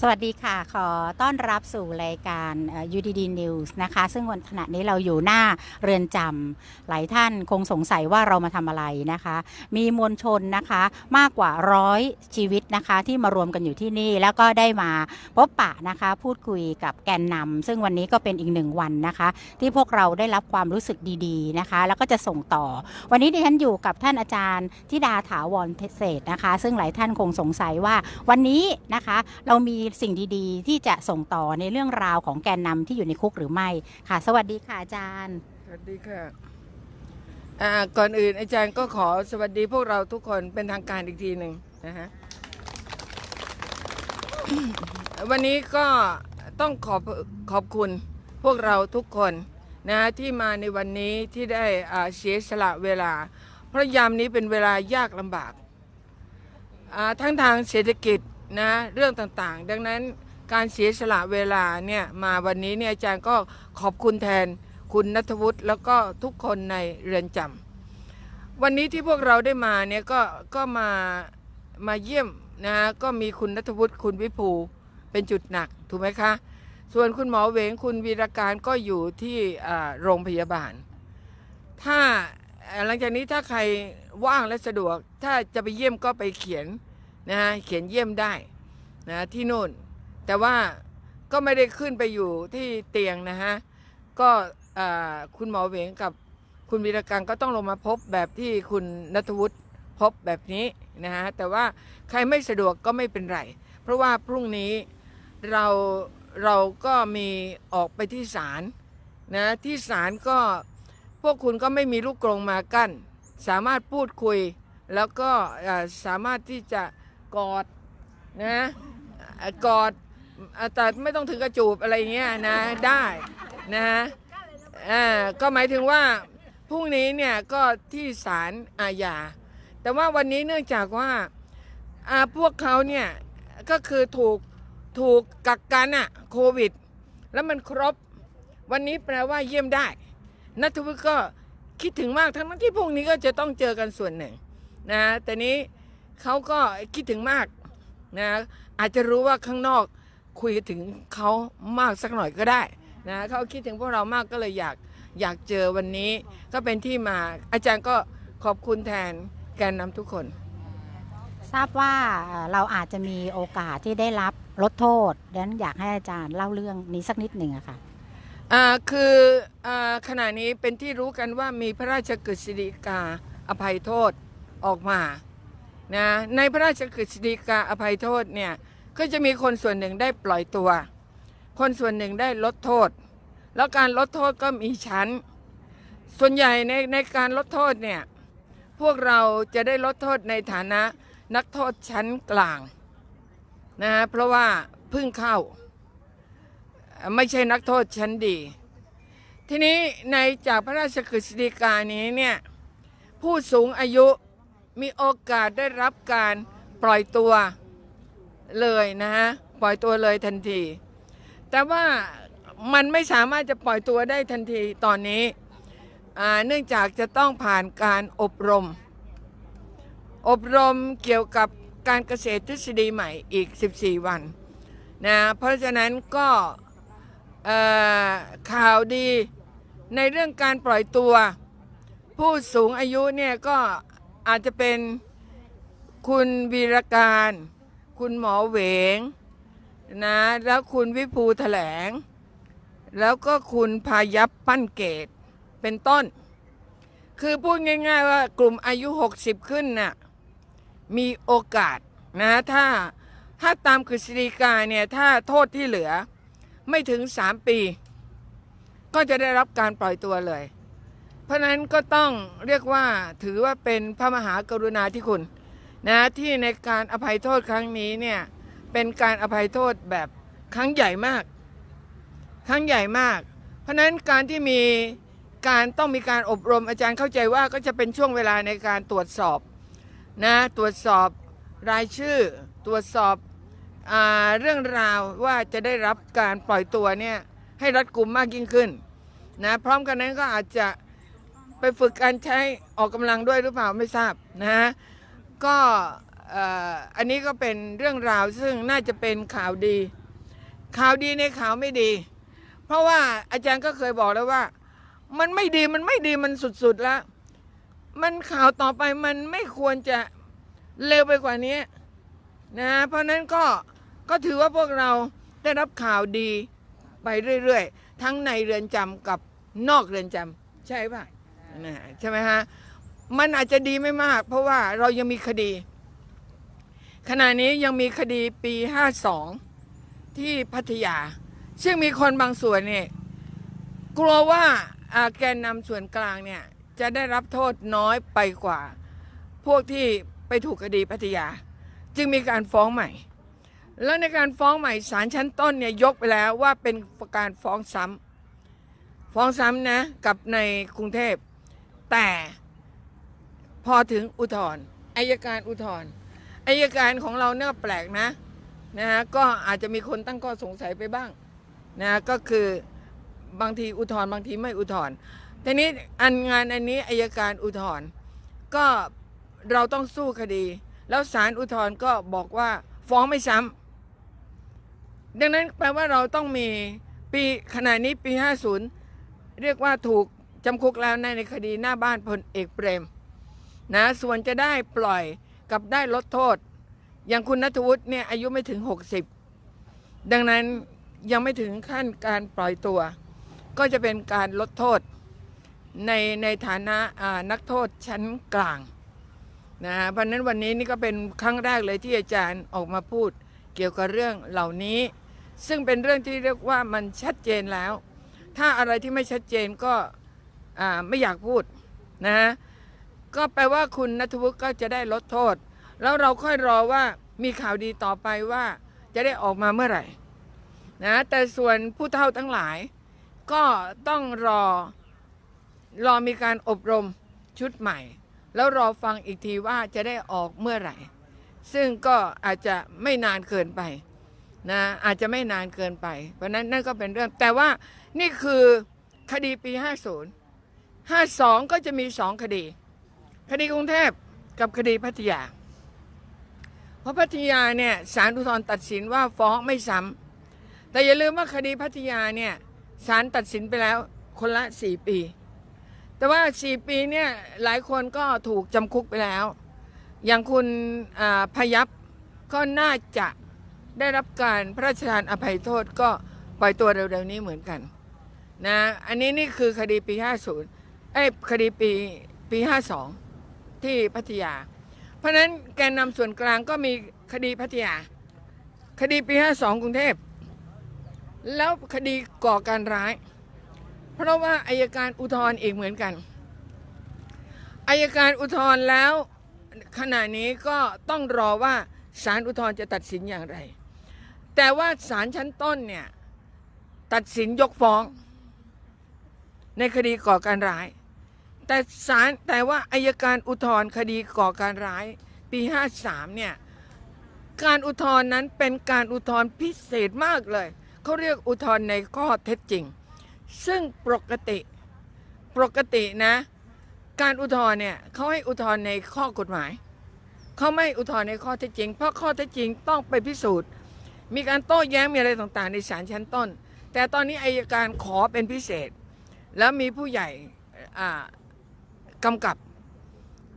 สวัสดีค่ะ ขอต้อนรับสู่รายการเอ่อ UDD News นะคะ ซึ่งวันขณะนี้เราอยู่หน้าเรือนจำหลายท่านคงสงสัยว่าเรามาทำอะไรนะคะ มีมวลชนนะคะมากกว่าร้อยชีวิตนะคะที่มารวมกันอยู่ที่นี่ แล้วก็ได้มาพบปะนะคะ พูดคุยกับแกนนำซึ่งวันนี้ก็เป็นอีกหนึ่งวันนะคะ ที่พวกเราได้รับความรู้สึกดีๆนะคะ แล้วก็จะส่งต่อ วันนี้ดิฉันอยู่กับท่านอาจารย์ธิดาถาวรเศษนะคะ ซึ่งหลายท่านคงสงสัยว่าวันนี้นะคะเรามีสิ่งดีๆ ที่จะส่งต่อในเรื่องราวของแกนนำที่อยู่ในคุกหรือไม่ค่ะ สวัสดีค่ะอาจารย์ สวัสดีค่ะอ่าก่อนอื่นอาจารย์ก็ขอสวัสดีพวกเราทุกคนเป็นทางการอีกทีหนึ่งนะฮะวันนี้ก็ต้องขอบขอบคุณพวกเราทุกคนนะที่มาในวันนี้ที่ได้เสียสละเวลา เพราะยามนี้เป็นเวลายากลำบากทั้งทางเศรษฐกิจ นะเรื่องต่างๆ ดังนั้นการเสียสละเวลาเนี่ยมาวันนี้เนี่ยอาจารย์ก็ขอบคุณแทนคุณนัทวุฒิแล้วก็ทุกคนในเรือนจำวันนี้ที่พวกเราได้มาเนี่ยก็ก็มามาเยี่ยมนะฮะก็มีคุณนัทวุฒิคุณวิภูเป็นจุดหนักถูกไหมคะส่วนคุณหมอเวงคุณวีรการก็อยู่ที่โรงพยาบาล ถ้าหลังจากนี้ถ้าใครว่างและสะดวก ถ้าจะไปเยี่ยมก็ไปเขียน นะฮะเขียนเยี่ยมได้นะที่นู่น แต่ว่าก็ไม่ได้ขึ้นไปอยู่ที่เตียงนะฮะก็คุณหมอเหวงกับคุณวีรการก็ต้องลงมาพบแบบที่คุณนัทวุฒิพบแบบนี้นะฮะแต่ว่าใครไม่สะดวกก็ไม่เป็นไร เพราะว่าพรุ่งนี้เราเราก็มีออกไปที่ศาลนะที่ศาลก็พวกคุณก็ไม่มีลูกกรงมากั้น สามารถพูดคุย แล้วก็สามารถที่จะ กอดนะกอดแต่ไม่ต้องถึงกระจูบอะไรเงี้ยนะได้นะฮะอ่าก็หมายถึงว่าพรุ่งนี้เนี่ยก็ที่ศาลอาญาแต่ว่าวันนี้เนื่องจากว่าอ่าพวกเขาเนี่ยก็คือถูกถูกกักกันอะโควิด แล้วมันครบ วันนี้แปลว่าเยี่ยมได้นัทวุฒิก็คิดถึงมากทั้งที่พรุ่งนี้ก็จะต้องเจอกันส่วนหนึ่งนะแต่นี้ เขาก็คิดถึงมากนะอาจจะรู้ว่าข้างนอกคุยถึงเขามากสักหน่อยก็ได้นะเขาคิดถึงพวกเรามากก็เลยอยากอยากเจอวันนี้ ก็เป็นที่มาอาจารย์ก็ขอบคุณแทนแกนนำทุกคน ทราบว่าเอ่อเราอาจจะมีโอกาสที่ได้รับลดโทษดังนั้นอยากให้อาจารย์เล่าเรื่องนี้สักนิดหนึ่งอะค่ะอ่าคืออาขณะนี้เป็นที่รู้กันว่ามีพระราชกฤษฎีกาอภัยโทษออกมา นะในพระราชกฤษฎีกาอภัยโทษเนี่ยก็จะมีคนส่วนหนึ่งได้ปล่อยตัว คนส่วนหนึ่งได้ลดโทษ แล้วการลดโทษก็มีชั้น ส่วนใหญ่ในในการลดโทษเนี่ยพวกเราจะได้ลดโทษในฐานะนักโทษชั้นกลางนะฮะเพราะว่าเพิ่งเข้า ไม่ใช่นักโทษชั้นดี ทีนี้ในจากพระราชกฤษฎีกานี้เนี่ยผู้สูงอายุ มีโอกาสได้รับการปล่อยตัวเลยนะฮะปล่อยตัวเลยทันที แต่ว่ามันไม่สามารถจะปล่อยตัวได้ทันทีตอนนี้เนื่องจากจะต้องผ่านการอบรม อบรมเกี่ยวกับการเกษตรทฤษฎีใหม่อีก 14 วันนะเพราะฉะนั้นก็ข่าวดีในเรื่องการปล่อยตัว ผู้สูงอายุเนี่ยก็ อาจจะเป็นคุณวีรการ คุณหมอเหวงนะแล้วคุณวิภูแถลง แล้วก็คุณพายับปั้นเกตเป็นต้น คือพูดง่าย ๆ ว่ากลุ่มอายุ 60 ขึ้นน่ะมีโอกาสนะถ้าถ้าตามกฤษฎีกาเนี่ยถ้าโทษที่เหลือไม่ถึง 3 ปี ก็จะได้รับการปล่อยตัวเลย เพราะนั้นก็ต้องเรียกว่าถือว่าเป็นพระมหากรุณาธิคุณนะที่ในการอภัยโทษครั้งนี้เนี่ยเป็นการอภัยโทษแบบครั้งใหญ่มาก ครั้งใหญ่มาก เพราะนั้นการที่มีการต้องมีการอบรมอาจารย์เข้าใจว่าก็จะเป็นช่วงเวลาในการตรวจสอบนะตรวจสอบรายชื่อตรวจสอบอเรื่องราวว่าจะได้รับการปล่อยตัวเนี่ยให้รัดกุมมากยิ่งขึ้นนะพร้อมกันนั้นก็อาจจะ ไปฝึกการใช้ออกกำลังด้วยหรือเปล่าไม่ทราบนะก็อันนี้ก็เป็นเรื่องราวซึ่งน่าจะเป็นข่าวดี ข่าวดีในข่าวไม่ดี เพราะว่าอาจารย์ก็เคยบอกแล้วว่า มันไม่ดีมันไม่ดีมันสุดๆแล้ว มันข่าวต่อไปมันไม่ควรจะเร็วไปกว่านี้นะเพราะฉะนั้นก็ก็ถือว่าพวกเราได้รับข่าวดีไปเรื่อยๆ ทั้งในเรือนจำกับนอกเรือนจำใช่ป่ะ นะใช่ไหมฮะมันอาจจะดีไม่มาก เพราะว่าเรายังมีคดี ขณะนี้ยังมีคดีปี 52 ที่พัทยา ซึ่งมีคนบางส่วนเนี่ยกลัวว่าอ่าแกนนำส่วนกลางเนี่ยจะได้รับโทษน้อยไปกว่า พวกที่ไปถูกคดีพัทยา จึงมีการฟ้องใหม่ แล้วในการฟ้องใหม่ศาลชั้นต้นเนี่ยยกไปแล้วว่าเป็นการฟ้องซ้ำฟ้องซ้ำนะกับในกรุงเทพ แต่พอถึงอุทธรณ์อายการอุทธรณ์อายการของเราเนี่ยแปลกนะนะฮะก็อาจจะมีคนตั้งข้อสงสัยไปบ้างนะก็คือบางทีอุทธรณ์บางทีไม่อุทธรณ์ทีนี้อันงานอันนี้อายการอุทธรณ์ก็เราต้องสู้คดี แล้วศาลอุทธรณ์ก็บอกว่าฟ้องไม่ซ้ำดังนั้นแปลว่าเราต้องมีปีขณะนี้ปี 50 เรียกว่าถูก จำคุกแล้วในในคดีหน้าบ้านพลเอกเปรมนะส่วนจะได้ปล่อยกับได้ลดโทษ อย่างคุณนัทวุฒิเนี่ยอายุไม่ถึง 60 ดังนั้นยังไม่ถึงขั้นการปล่อยตัว ก็จะเป็นการลดโทษ ในในฐานะนักโทษชั้นกลางนะเพราะนั้นวันนี้นี่ก็เป็นครั้งแรกเลยที่อาจารย์ออกมาพูดเกี่ยวกับเรื่องเหล่านี้ ซึ่งเป็นเรื่องที่เรียกว่ามันชัดเจนแล้ว ถ้าอะไรที่ไม่ชัดเจนก็ ไม่อยากพูดนะฮะก็แปลว่าคุณนัทวุฒิก็จะได้ลดโทษ แล้วเราค่อยรอว่ามีข่าวดีต่อไปว่าจะได้ออกมาเมื่อไหร่นะแต่ส่วนผู้เฒ่าทั้งหลาย ก็ต้องรอรอมีการอบรมชุดใหม่ แล้วรอฟังอีกทีว่าจะได้ออกเมื่อไหร่ ซึ่งก็อาจจะไม่นานเกินไปนะอาจจะไม่นานเกินไป เพราะนั้นนั่นก็เป็นเรื่อง แต่ว่านี่คือคดีปี 50 52 ก็จะมีสองคดี คดีกรุงเทพกับคดีพัทยา เพราะพัทยาเนี่ยศาลอุทธรณ์ตัดสินว่าฟ้องไม่ซ้ำแต่อย่าลืมว่าคดีพัทยาเนี่ยศาลตัดสินไปแล้วคนละ 4 ปี แต่ว่า 4 ปีเนี่ยหลายคนก็ถูกจำคุกไปแล้ว อย่างคุณพยับก็น่าจะได้รับการพระราชทานอภัยโทษก็ปล่อยตัวเร็วๆนี้เหมือนกันนะอันนี้นี่คือคดีปี 50 เอ้ยคดีปีปี52ที่พัทยา เพราะนั้นแกนนำส่วนกลางก็มีคดีพัทยา คดีปี52กรุงเทพ แล้วคดีก่อการร้าย เพราะว่าอายการอุทธรณ์อีกเหมือนกันอายการอุทธรณ์แล้วขณะนี้ก็ต้องรอว่าศาลอุทธรณ์จะตัดสินอย่างไร แต่ว่าศาลชั้นต้นเนี่ย ตัดสินยกฟ้อง ในคดีก่อการร้าย แต่ศาลแต่ว่าอายการอุทธรณ์คดีก่อการร้ายปี 53 เนี่ย การอุทธรณ์นั้นเป็นการอุทธรณ์พิเศษมากเลย เขาเรียกอุทธรณ์ในข้อเท็จจริง ซึ่งปกติปกตินะ การอุทธรณ์เนี่ยเขาให้อุทธรณ์ในข้อกฎหมาย เขาไม่อุทธรณ์ในข้อเท็จจริง เพราะข้อเท็จจริงต้องไปพิสูจน์ มีการโต้แย้งมีอะไรต่างๆ ในศาลชั้นต้น แต่ตอนนี้อายการขอเป็นพิเศษ แล้วมีผู้ใหญ่อ่า กำกับ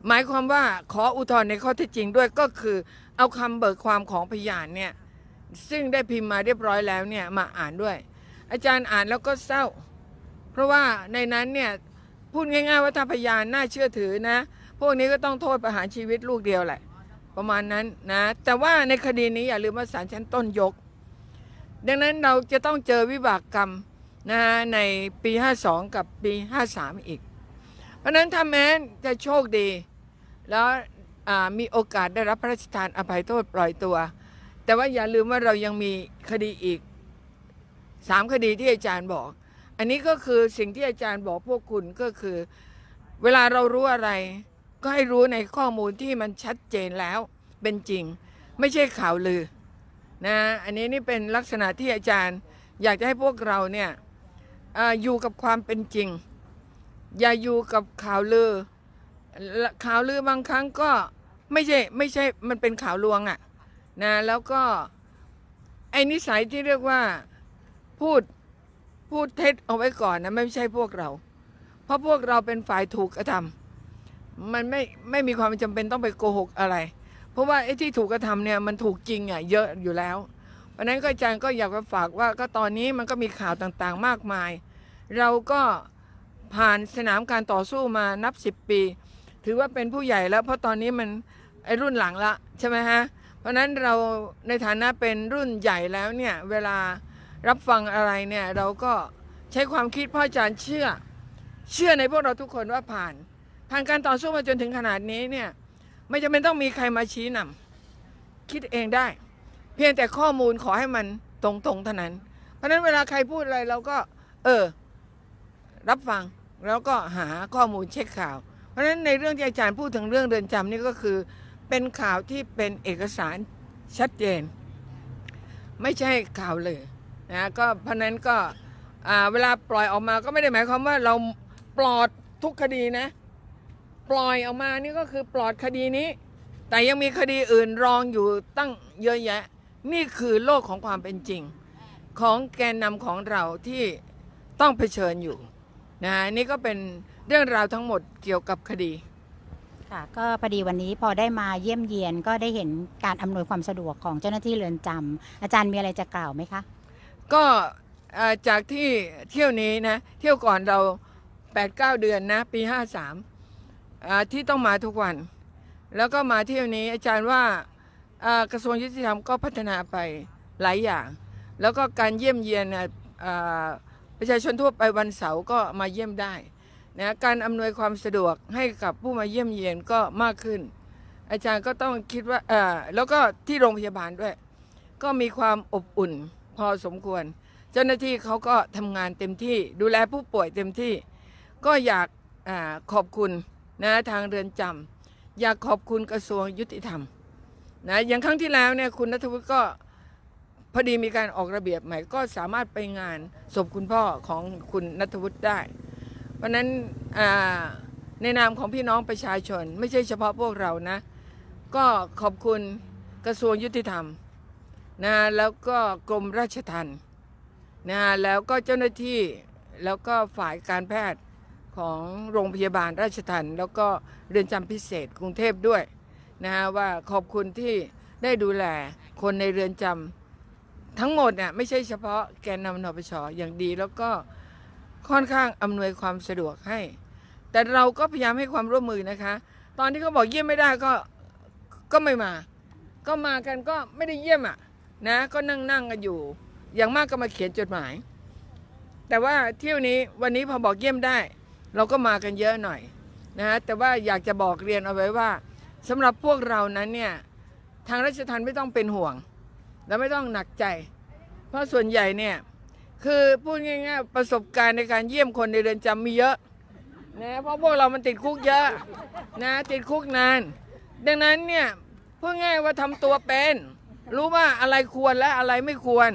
หมายความว่าขออุทธรณ์ในข้อเท็จจริงด้วยก็คือเอาคำเบิกความของพยานเนี่ยซึ่งได้พิมพ์มาเรียบร้อยแล้วเนี่ยมาอ่านด้วย อาจารย์อ่านแล้วก็เศร้า เพราะว่าในนั้นเนี่ยพูดง่าย ๆ ว่าถ้าพยานน่าเชื่อถือนะ พวกนี้ก็ต้องโทษประหารชีวิตลูกเดียวแหละ ประมาณนั้นนะ แต่ว่าในคดีนี้อย่าลืมว่าศาลชั้นต้นยก ดังนั้นเราจะต้องเจอวิบากกรรมนะในปี 52 กับปี 53 อีก เพราะนั้นถ้าแม้จะโชคดี แล้วมีโอกาสได้รับพระราชทานอภัยโทษปล่อยตัว แต่ว่าอย่าลืมว่าเรายังมีคดีอีกสามคดีที่อาจารย์บอก อันนี้ก็คือสิ่งที่อาจารย์บอกพวกคุณก็คือ เวลาเรารู้อะไร ก็ให้รู้ในข้อมูลที่มันชัดเจนแล้วเป็นจริง ไม่ใช่ข่าวลือนะอันนี้นี่เป็นลักษณะที่อาจารย์อยากจะให้พวกเราเนี่ยออยู่กับความเป็นจริง อย่าอยู่กับข่าวลือ ข่าวลือบางครั้งก็ไม่ใช่ไม่ใช่มันเป็นข่าวลวงอะ่ะนะแล้วก็ไอ้นิสัยที่เรียกว่าพูดพูดเท็จเอาไว้ก่อนนะไม่ใช่พวกเรา เพราะพวกเราเป็นฝ่ายถูกกระทำมันไม่ไม่มีความจำเป็นต้องไปโกหกอะไร เพราะว่าไอ้ที่ถูกกระทำเนี่ยมันถูกจริงอะเยอะอยู่แล้วเพราะนั้นก็อาจารย์ก็อยากจะฝากว่าก็ตอนนี้มันก็มีข่าวต่างๆมากมาย เราก็ ผ่านสนามการต่อสู้มานับสิบปี ถือว่าเป็นผู้ใหญ่แล้ว เพราะตอนนี้มันไอรุ่นหลังละใช่ไหมฮะ เพราะนั้นเราในฐานะเป็นรุ่นใหญ่แล้วเนี่ย เวลารับฟังอะไรเนี่ย เราก็ใช้ความคิดพ่ออาจารย์เชื่อ เชื่อในพวกเราทุกคนว่าผ่าน ผ่านการต่อสู้มาจนถึงขนาดนี้เนี่ย ไม่จำเป็นต้องมีใครมาชี้นำคิดเองได้ เพียงแต่ข้อมูลขอให้มันตรงๆเท่านั้น เพราะนั้นเวลาใครพูดอะไรเราก็ เออ รับฟังแล้วก็หาข้อมูลเช็คข่าว เพราะฉะนั้นในเรื่องที่อาจารย์พูดถึงเรื่องเรือนจำนี่ก็คือ เป็นข่าวที่เป็นเอกสารชัดเจน ไม่ใช่ข่าวเลยนะก็เพราะนั้นก็เวลาปล่อยออกมาก็ไม่ได้หมายความว่าเราปลอดทุกคดีนะ ปล่อยออกมานี่ก็คือปลอดคดีนี้ แต่ยังมีคดีอื่นรองอยู่ตั้งเยอะแยะ นี่คือโลกของความเป็นจริง ของแกนนำของเราที่ต้องเผชิญอยู่ นะนี่ก็เป็นเรื่องราวทั้งหมดเกี่ยวกับคดี ค่ะก็พอดีวันนี้พอได้มาเยี่ยมเยียนก็ได้เห็นการอำนวยความสะดวกของเจ้าหน้าที่เรือนจำอาจารย์มีอะไรจะกล่าวไหมคะ ก็เอ่อจากที่เที่ยวนี้นะ เที่ยวก่อนเรา 8-9 เดือนนะ ปี 53อ่าที่ต้องมาทุกวัน แล้วก็มาเที่ยวนี้อาจารย์ว่าอ่ากระทรวงยุติธรรมก็พัฒนาไปหลายอย่าง แล้วก็การเยี่ยมเยียนเนี่ยอ่า ประชาชนทั่วไปวันเสาร์ก็มาเยี่ยมได้นะการอำนวยความสะดวกให้กับผู้มาเยี่ยมเยียนก็มากขึ้น อาจารย์ก็ต้องคิดว่าอ่าแล้วก็ที่โรงพยาบาลด้วย ก็มีความอบอุ่นพอสมควร เจ้าหน้าที่เขาก็ทำงานเต็มที่ ดูแลผู้ป่วยเต็มที่ ก็อยากอขอบคุณนะทางเรือนจำอยากขอบคุณกระทรวงยุติธรรมนะอย่างครั้งที่แล้วเนี่ยคุณนัทวุฒิก็ พอดีมีการออกระเบียบใหม่ก็สามารถไปงานศพคุณพ่อของคุณนัทวุฒิได้ เพราะนั้นอ่าในนามของพี่น้องประชาชน ไม่ใช่เฉพาะพวกเรานะ ก็ขอบคุณกระทรวงยุติธรรมนะแล้วก็กรมราชทัณฑ์นะแล้วก็เจ้าหน้าที่แล้วก็ฝ่ายการแพทย์ของโรงพยาบาลราชทัณฑ์แล้วก็เรือนจำพิเศษกรุงเทพด้วยนะฮะว่าขอบคุณที่ได้ดูแลคนในเรือนจำ ทั้งหมดเนี่ยไม่ใช่เฉพาะแกนนำนปชอย่างดีแล้วก็ค่อนข้างอำนวยความสะดวกให้ แต่เราก็พยายามให้ความร่วมมือนะคะ ตอนที่เขาบอกเยี่ยมไม่ได้ก็ก็ไม่มา ก็มากันก็ไม่ได้เยี่ยมอะนะก็นั่งนั่งกันอยู่ อย่างมากก็มาเขียนจดหมาย แต่ว่าเที่ยวนี้วันนี้พอบอกเยี่ยมได้ เราก็มากันเยอะหน่อยนะฮะแต่ว่าอยากจะบอกเรียนเอาไว้ว่าสำหรับพวกเรานั้นเนี่ยทางราชทัณฑ์ไม่ต้องเป็นห่วง และไม่ต้องหนักใจ เพราะส่วนใหญ่เนี่ย คือพูดง่ายๆประสบการณ์ในการเยี่ยมคนในเรือนจำมีเยอะนะเพราะพวกเรามันติดคุกเยอะนะติดคุกนาน ดังนั้นเนี่ยพูดง่ายว่าทำตัวเป็น รู้ว่าอะไรควรและอะไรไม่ควร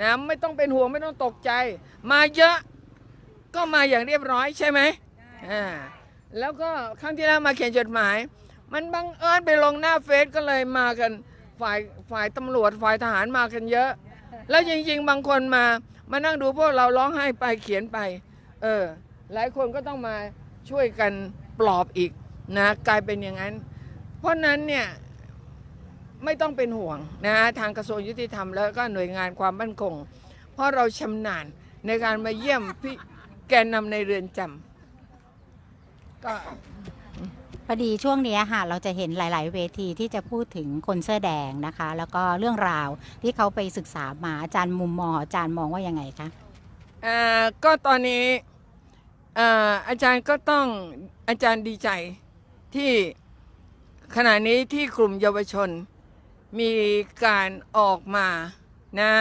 นะไม่ต้องเป็นห่วงไม่ต้องตกใจ มาเยอะก็มาอย่างเรียบร้อยใช่ไหมอ่าแล้วก็ครั้งที่แล้วมาเขียนจดหมาย มันบังเอิญไปลงหน้าเฟซก็เลยมากัน ฝ่ายฝ่ายตำรวจฝ่ายทหารมากันเยอะ แล้วจริงๆ บางคนมามานั่งดูพวกเราร้องไห้ไปเขียนไป เออ หลายคนก็ต้องมาช่วยกันปลอบอีกนะกลายเป็นอย่างนั้น เพราะนั้นเนี่ยไม่ต้องเป็นห่วงนะทางกระทรวงยุติธรรมแล้วก็หน่วยงานความมั่นคง เพราะเราชำนาญในการมาเยี่ยมพี่แกนนำในเรือนจำก็ พอดีช่วงนี้ค่ะเราจะเห็นหลาย ๆ เวทีที่จะพูดถึงคนเสื้อแดงนะคะ แล้วก็เรื่องราวที่เขาไปศึกษามาอาจารย์มุมมองอาจารย์มองว่ายังไงคะอ่าก็ตอนนี้อ่าอาจารย์ก็ต้องอาจารย์ดีใจที่ขณะนี้ที่กลุ่มเยาวชนมีการออกมานะ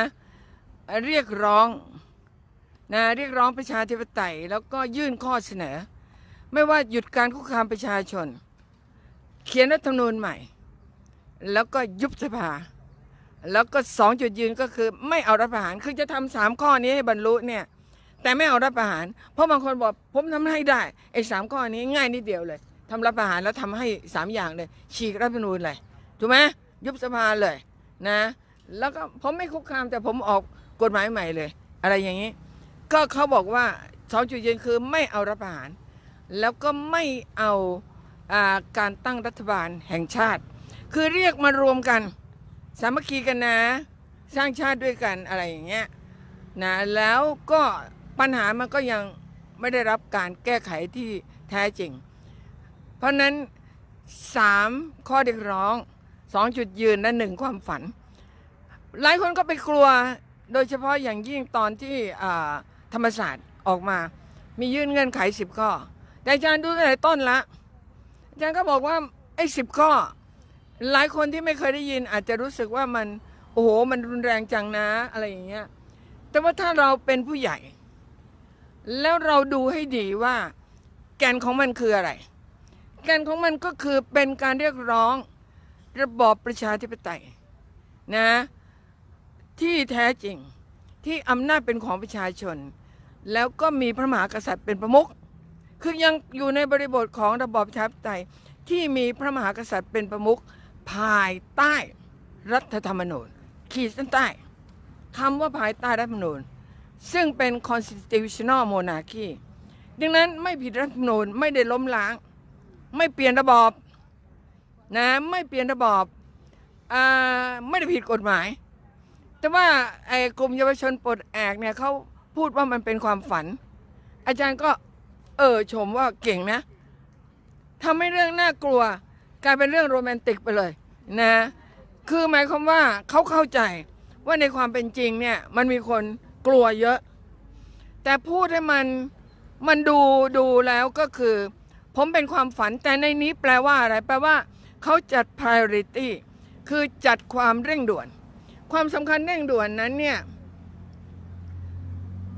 เรียกร้องนะเรียกร้องประชาธิปไตย แล้วก็ยื่นข้อเสนอ ไม่ว่าหยุดการคุกคามประชาชน เขียนรัฐธรรมนูญใหม่ แล้วก็ยุบสภา แล้วก็สองจุดยืนก็คือไม่เอารัฐประหารคือจะทำสามข้อนี้ให้บรรลุเนี่ย แต่ไม่เอารัฐประหาร เพราะบางคนบอกผมทำให้ได้ไอ้สามข้อนี้ง่ายนิดเดียวเลยทำรัฐประหารแล้วทำให้สามอย่างเลย ฉีกรัฐธรรมนูญเลยถูกไหมยุบสภาเลยนะ แล้วก็ผมไม่คุกคามแต่ผมออกกฎหมายใหม่เลย อะไรอย่างนี้ ก็เขาบอกว่าสองจุดยืนคือไม่เอารัฐประหาร แล้วก็ไม่เอาอาการตั้งรัฐบาลแห่งชาติ คือเรียกมารวมกัน สามัคคีกันนะ สร้างชาติด้วยกันอะไรอย่างเงี้ยนะแล้วก็ปัญหามันก็ยังไม่ได้รับการแก้ไขที่แท้จริง เพราะนั้นสามข้อเรียกร้องสองจุดยืนและหนึ่งความฝัน หลายคนก็ไปกลัวโดยเฉพาะอย่างยิ่งตอนที่ธรรมศาสตร์ออกมา มียื่นเงื่อนไขสิบข้อ แต่อาจารย์ดูตั้งแต่ต้นละอาจารย์ก็บอกว่าไอ้สิบข้อ หลายคนที่ไม่เคยได้ยินอาจจะรู้สึกว่ามันโอ้โหมันรุนแรงจังนะอะไรอย่างเงี้ยแต่ว่าถ้าเราเป็นผู้ใหญ่ แล้วเราดูให้ดีว่า แกนของมันคืออะไร แกนของมันก็คือเป็นการเรียกร้องระบอบประชาธิปไตยนะที่แท้จริงที่อำนาจเป็นของประชาชน แล้วก็มีพระมหากษัตริย์เป็นประมุข คือยังอยู่ในบริบทของระบอบประชาธิปไตยที่มีพระมหากษัตริย์เป็นประมุขภายใต้รัฐธรรมนูญ ขีดเส้นใต้คำว่าภายใต้รัฐธรรมนูญ ซึ่งเป็น constitutional monarchy ดังนั้นไม่ผิดรัฐธรรมนูญไม่ได้ล้มล้าง ไม่เปลี่ยนระบอบนะไม่เปลี่ยนระบอบอไม่ได้ผิดกฎหมาย แต่ว่าไอ้กลุ่มเยาวชนปลดแอกเนี่ยเขาพูดว่ามันเป็นความฝัน อาจารย์ก็ เออชมว่าเก่งนะทำให้เรื่องน่ากลัว กลายเป็นเรื่องโรแมนติกไปเลยนะคือหมายความว่าเขาเข้าใจว่าในความเป็นจริงเนี่ยมันมีคนกลัวเยอะ แต่พูดให้มันมันดูดูแล้วก็คือ ผมเป็นความฝันแต่ในนี้แปลว่าอะไร แปลว่าเขาจัด priority คือจัดความเร่งด่วน ความสำคัญเร่งด่วนนั้นเนี่ย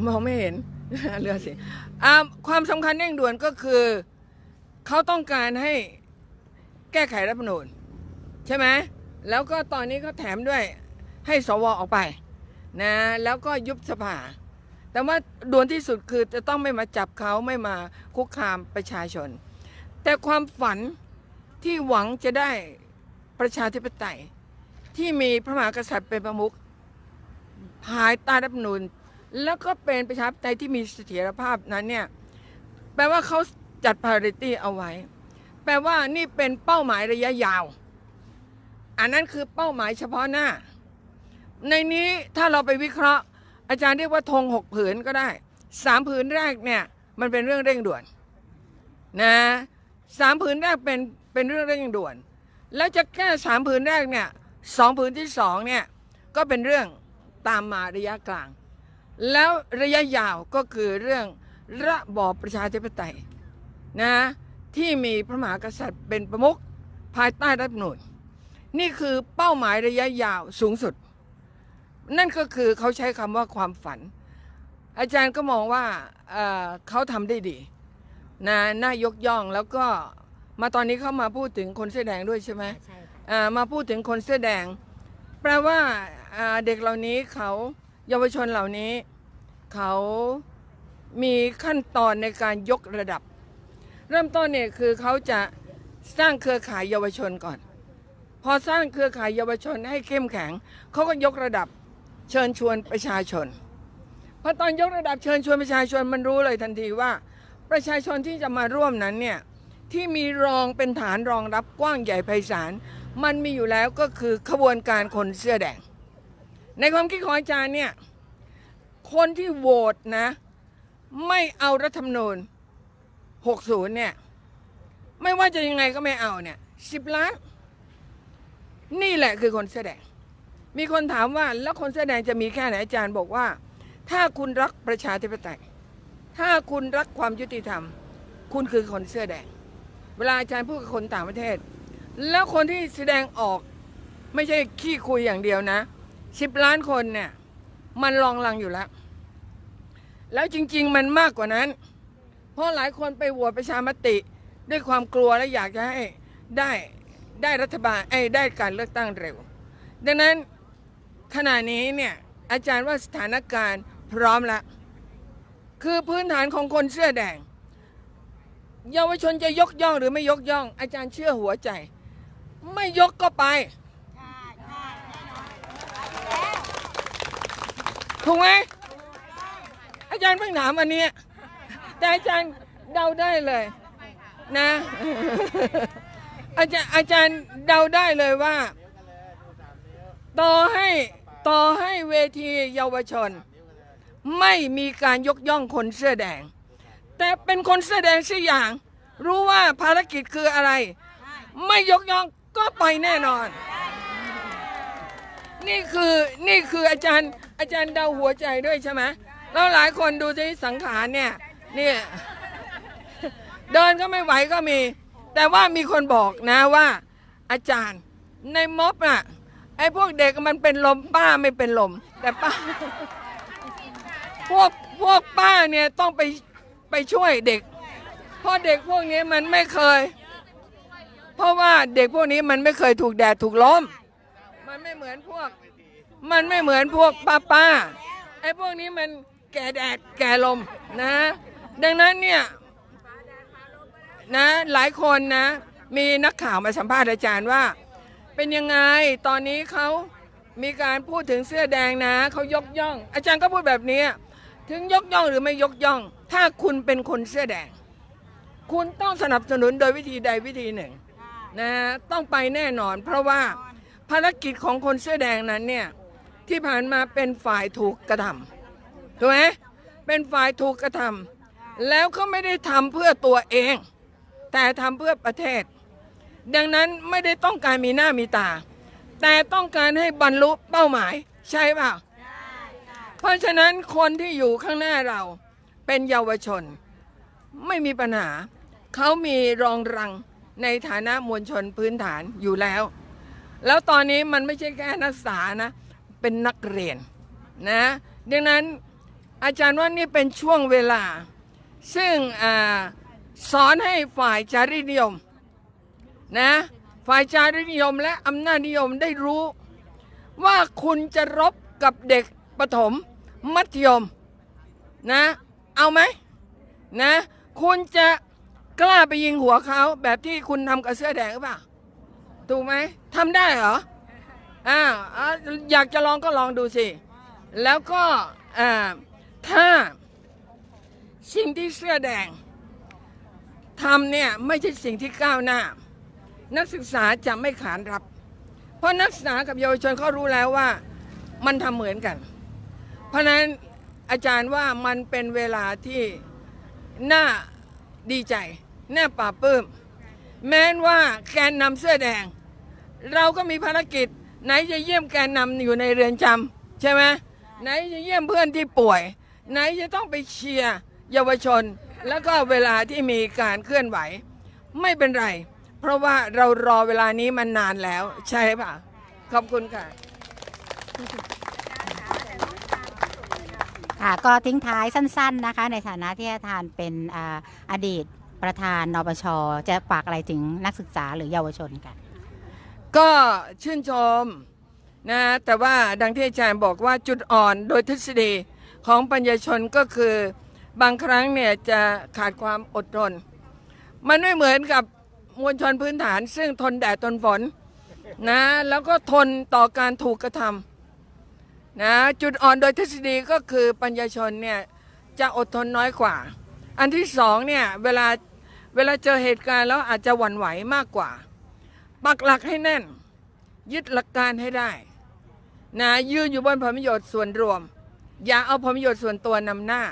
มองไม่เห็นเรือสิ ความสำคัญเร่งด่วนก็คือ เขาต้องการให้แก้ไขรัฐธรรมนูญใช่ไหมแล้วก็ตอนนี้เขาแถมด้วยให้สวออกไปนะแล้วก็ยุบสภา แต่ว่าด่วนที่สุดคือจะต้องไม่มาจับเขาไม่มาคุกคามประชาชน แต่ความฝันที่หวังจะได้ประชาธิปไตย ที่มีพระมหากษัตริย์เป็นประมุขภายใต้รัฐธรรมนูญ แล้วก็เป็นประชาธิปไตยที่มีเสถียรภาพนั้นเนี่ยแปลว่าเขาจัด priority เอาไว้ แปลว่านี่เป็นเป้าหมายระยะยาว อันนั้นคือเป้าหมายเฉพาะหน้า ในนี้ถ้าเราไปวิเคราะห์ อาจารย์เรียกว่าธงหกผืนก็ได้สามผืนแรกเนี่ยมันเป็นเรื่องเร่งด่วนนะสามผืนแรกเป็นเป็นเรื่องเร่งด่วน แล้วจะแก้สามผืนแรกเนี่ยสองผืนที่สองเนี่ยก็เป็นเรื่องตามมาระยะกลาง แล้วระยะยาวก็คือเรื่องระบอบประชาธิปไตยนะที่มีพระมหากษัตริย์เป็นประมุขภายใต้รัฐธรรมนูญนี่คือเป้าหมายระยะยาวสูงสุด นั่นก็คือเขาใช้คำว่าความฝัน อาจารย์ก็มองว่าเอ่อเขาทำได้ดีนะน่ายกย่องแล้วก็มาตอนนี้เขามาพูดถึงคนเสื้อแดงด้วยใช่ไหมใช่ค่ะอ่ามาพูดถึงคนเสื้อแดง แปลว่าอ่าเด็กเหล่านี้เขา เยาวชนเหล่านี้ เขามีขั้นตอนในการยกระดับ เริ่มต้นเนี่ยคือเขาจะสร้างเครือข่ายเยาวชนก่อน พอสร้างเครือข่ายเยาวชนให้เข้มแข็งเขาก็ยกระดับเชิญชวนประชาชนพอตอนยกระดับเชิญชวนประชาชนมันรู้เลยทันทีว่า ประชาชนที่จะมาร่วมนั้นเนี่ยที่มีรองเป็นฐานรองรับกว้างใหญ่ไพศาลมันมีอยู่แล้วก็คือขบวนการคนเสื้อแดง ในความคิดของอาจารย์เนี่ย คนที่โหวตนะ ไม่เอารัฐธรรมนูญ 60 เนี่ย ไม่ว่าจะยังไงก็ไม่เอาเนี่ยสิบล้าน นี่แหละคือคนเสื้อแดง มีคนถามว่าแล้วคนเสื้อแดงจะมีแค่ไหนอาจารย์บอกว่า ถ้าคุณรักประชาธิปไตย ถ้าคุณรักความยุติธรรม คุณคือคนเสื้อแดง เวลาอาจารย์พูดกับคนต่างประเทศ แล้วคนที่แสดงออกไม่ใช่ขี้คุยอย่างเดียวนะ สิบล้านคนเนี่ย มันลองลังอยู่แล้ว แล้วจริง ๆ มันมากกว่านั้น เพราะหลายคนไปโหวตประชามติด้วยความกลัวและอยากจะให้ได้ได้รัฐบาลไอ้ได้การเลือกตั้งเร็ว ดังนั้นขณะนี้เนี่ยอาจารย์ว่าสถานการณ์พร้อมแล้วคือพื้นฐานของคนเสื้อแดง เยาวชนจะยกย่องหรือไม่ยกย่อง อาจารย์เชื่อหัวใจ ไม่ยกก็ไป ถูกไหมอาจารย์เพิ่งถามอันนี้แต่อาจารย์เดาได้เลยนะ อาจารย์อาจารย์เดาได้เลยว่า ต่อให้ต่อให้เวทีเยาวชน ไม่มีการยกย่องคนเสื้อแดง แต่เป็นคนเสื้อแดงสักอย่าง รู้ว่าภารกิจคืออะไร ไม่ยกย่องก็ไปแน่นอน นี่คือนี่คืออาจารย์อาจารย์เดาหัวใจด้วยใช่ไหมแล้วหลายคนดูที่สังขารเนี่ยเนี่ยเดินก็ไม่ไหวก็มี แต่ว่ามีคนบอกนะว่า อาจารย์ในม็อบน่ะไอ้พวกเด็กมันเป็นลมป้าไม่เป็นลม แต่ป้า พวกพวกป้าเนี่ยต้องไปไปช่วยเด็ก เพราะเด็กพวกนี้มันไม่เคย เพราะว่าเด็กพวกนี้มันไม่เคยถูกแดดถูกลม มันไม่เหมือนพวก มันไม่เหมือนพวกป้าป้าไอ้พวกนี้มันแก่แดดแก่ลมนะ ดังนั้นเนี่ยนะหลายคนนะ มีนักข่าวมาสัมภาษณ์อาจารย์ว่า เป็นยังไงตอนนี้เขามีการพูดถึงเสื้อแดงนะเขายกย่อง อาจารย์ก็พูดแบบนี้ ถึงยกย่องหรือไม่ยกย่อง ถ้าคุณเป็นคนเสื้อแดง คุณต้องสนับสนุนโดยวิธีใดวิธีหนึ่งนะต้องไปแน่นอน เพราะว่า ภารกิจของคนเสื้อแดงนั้นเนี่ยที่ผ่านมาเป็นฝ่ายถูกกระทำถูกไหมเป็นฝ่ายถูกกระทำแล้วก็ไม่ได้ทำเพื่อตัวเอง แต่ทำเพื่อประเทศ ดังนั้นไม่ได้ต้องการมีหน้ามีตา แต่ต้องการให้บรรลุเป้าหมายใช่เปล่าเพราะฉะนั้นคนที่อยู่ข้างหน้าเราเป็นเยาวชน ไม่มีปัญหา เขามีรองรังในฐานะมวลชนพื้นฐานอยู่แล้ว แล้วตอนนี้มันไม่ใช่แค่นักศึกษานะเป็นนักเรียนนะดังนั้นอาจารย์ว่านี่เป็นช่วงเวลา ซึ่งอสอนให้ฝ่ายจารีนิยมนะฝ่ายจารีนิยมและอำนาจนิยมได้รู้ ว่าคุณจะรบกับเด็กประถมมัธยมนะเอาไหมนะคุณจะกล้าไปยิงหัวเขาแบบที่คุณทำกับเสื้อแดงหรือเปล่าถูกไหม ทำได้เหรออ่าอ่าอยากจะลองก็ลองดูสิ แล้วก็อ่าถ้าสิ่งที่เสื้อแดงทำเนี่ยไม่ใช่สิ่งที่ก้าวหน้า นักศึกษาจะไม่ขานรับ เพราะนักศึกษากับเยาวชนเขารู้แล้วว่ามันทำเหมือนกัน เพราะฉะนั้นอาจารย์ว่ามันเป็นเวลาที่น่าดีใจ น่าปลาบปลื้ม แม้นว่าแกนนำเสื้อแดง เราก็มีภารกิจ ไหนจะเยี่ยมแกนนำอยู่ในเรือนจำใช่ไหมไหนจะเยี่ยมเพื่อนที่ป่วย ไหนจะต้องไปเชียร์เยาวชน แล้วก็เวลาที่มีการเคลื่อนไหว ไม่เป็นไร เพราะว่าเรารอเวลานี้มานานแล้ว ใช่ป่ะ ขอบคุณค่ะ ค่ะก็ทิ้งท้ายสั้น ๆนะคะ ในฐานะที่อาจารย์เป็นอ่าอดีตประธานนปชจะฝากอะไรถึงนักศึกษาหรือเยาวชนกัน ก็ชื่นชมนะแต่ว่าดังที่อาจารย์บอกว่าจุดอ่อนโดยทฤษฎีของปัญญาชนก็คือบางครั้งเนี่ยจะขาดความอดทน มันไม่เหมือนกับมวลชนพื้นฐาน ซึ่งทนแดดทนฝนนะแล้วก็ทนต่อการถูกกระทำนะจุดอ่อนโดยทฤษฎีก็คือปัญญาชนเนี่ยจะอดทนน้อยกว่า อันที่สองเนี่ยเวลาเวลาเจอเหตุการณ์แล้วอาจจะหวั่นไหวมากกว่า ปักหลักให้แน่น ยึดหลักการให้ได้นะยืนอยู่บนผลประโยชน์ส่วนรวม อย่าเอาผลประโยชน์ส่วนตัวนำหน้า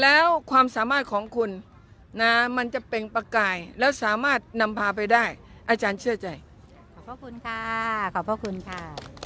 แล้วความสามารถของคุณนะมันจะเป็นประกาย แล้วสามารถนำพาไปได้ อาจารย์เชื่อใจ ขอบพระคุณค่ะ ขอบพระคุณค่ะ